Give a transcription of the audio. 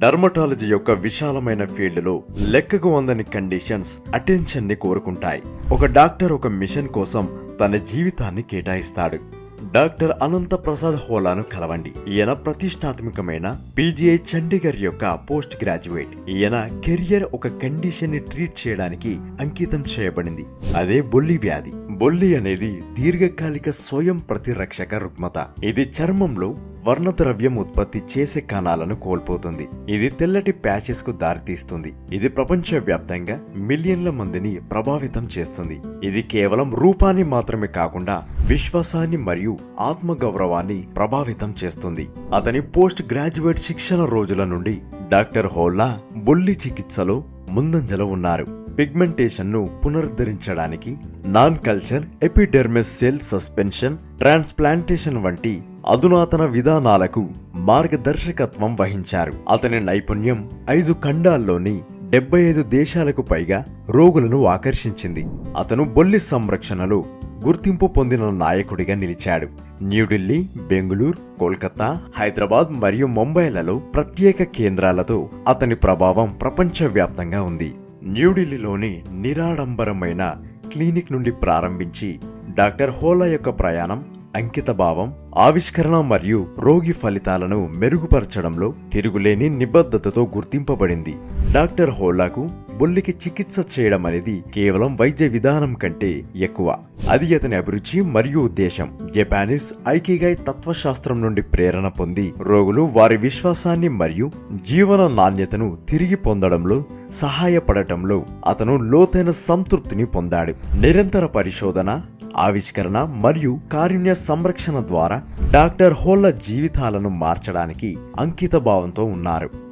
Dermatology యొక్క విశాలమైన ఫీల్డ్లో లెక్కకు వందని కండిషన్స్ అటెన్షన్ని కోరుకుంటాయి. ఒక డాక్టర్ ఒక మిషన్ కోసం తన జీవితాన్ని కేటాయిస్తాడు. డాక్టర్ అనంత ప్రసాద్ హోలాను కలవండి. ఈయన ప్రతిష్టాత్మకమైన పీజీఐ చండీగఢ్ యొక్క పోస్ట్ గ్రాడ్యుయేట్. ఈయన కెరియర్ ఒక కండిషన్ని ట్రీట్ చేయడానికి అంకితం చేయబడింది. అదే బొల్లి వ్యాధి. బొల్లి అనేది దీర్ఘకాలిక స్వయం ప్రతిరక్షక రుగ్మత. ఇది చర్మంలో వర్ణద్రవ్యం ఉత్పత్తి చేసే కణాలను కోల్పోతుంది. ఇది తెల్లటి ప్యాచెస్కు దారితీస్తుంది. ఇది ప్రపంచవ్యాప్తంగా మిలియన్ల మందిని ప్రభావితం చేస్తుంది. ఇది కేవలం రూపాన్ని మాత్రమే కాకుండా విశ్వాసాన్ని మరియు ఆత్మగౌరవాన్ని ప్రభావితం చేస్తుంది. అతని పోస్ట్ గ్రాడ్యుయేట్ శిక్షణ రోజుల నుండి డాక్టర్ హోల్లా బొల్లి చికిత్సలో ముందంజలో ఉన్నారు. పిగ్మెంటేషన్ను పునరుద్ధరించడానికి non culture epidermis cell suspension transplantation వంటి అధునాతన విధానాలకు మార్గదర్శకత్వం వహించారు. అతని నైపుణ్యం ఐదు ఖండాల్లోని డెబ్బై ఐదు దేశాలకు పైగా రోగులను ఆకర్షించింది. అతను బొల్లి సంరక్షణలో గుర్తింపు పొందిన నాయకుడిగా నిలిచాడు. న్యూఢిల్లీ బెంగుళూరు కోల్కతా హైదరాబాద్ మరియు ముంబైలలో ప్రత్యేక కేంద్రాలతో అతని ప్రభావం ప్రపంచవ్యాప్తంగా ఉంది. న్యూఢిల్లీలోని నిరాడంబరమైన క్లినిక్ నుండి ప్రారంభించి డాక్టర్ హోలా యొక్క ప్రయాణం అంకితభావం ఆవిష్కరణ మరియు రోగి ఫలితాలను మెరుగుపరచడంలో తిరుగులేని నిబద్ధతతో గుర్తింపబడింది. డాక్టర్ హోలాకు బొల్లికి చికిత్స చేయడం అనేది కేవలం వైద్య విధానం కంటే ఎక్కువ. అది అతని అభిరుచి మరియు ఉద్దేశం. జపానీస్ ఐకిగాయ్ తత్వశాస్త్రం నుండి ప్రేరణ పొంది రోగులు వారి విశ్వాసాన్ని మరియు జీవన నాణ్యతను తిరిగి పొందడంలో సహాయపడటంలో అతను లోతైన సంతృప్తిని పొందాడు. నిరంతర పరిశోధన ఆవిష్కరణ మరియు కారుణ్య సంరక్షణ ద్వారా డాక్టర్ హోల్ల జీవితాలను మార్చడానికి అంకిత భావంతో ఉన్నారు.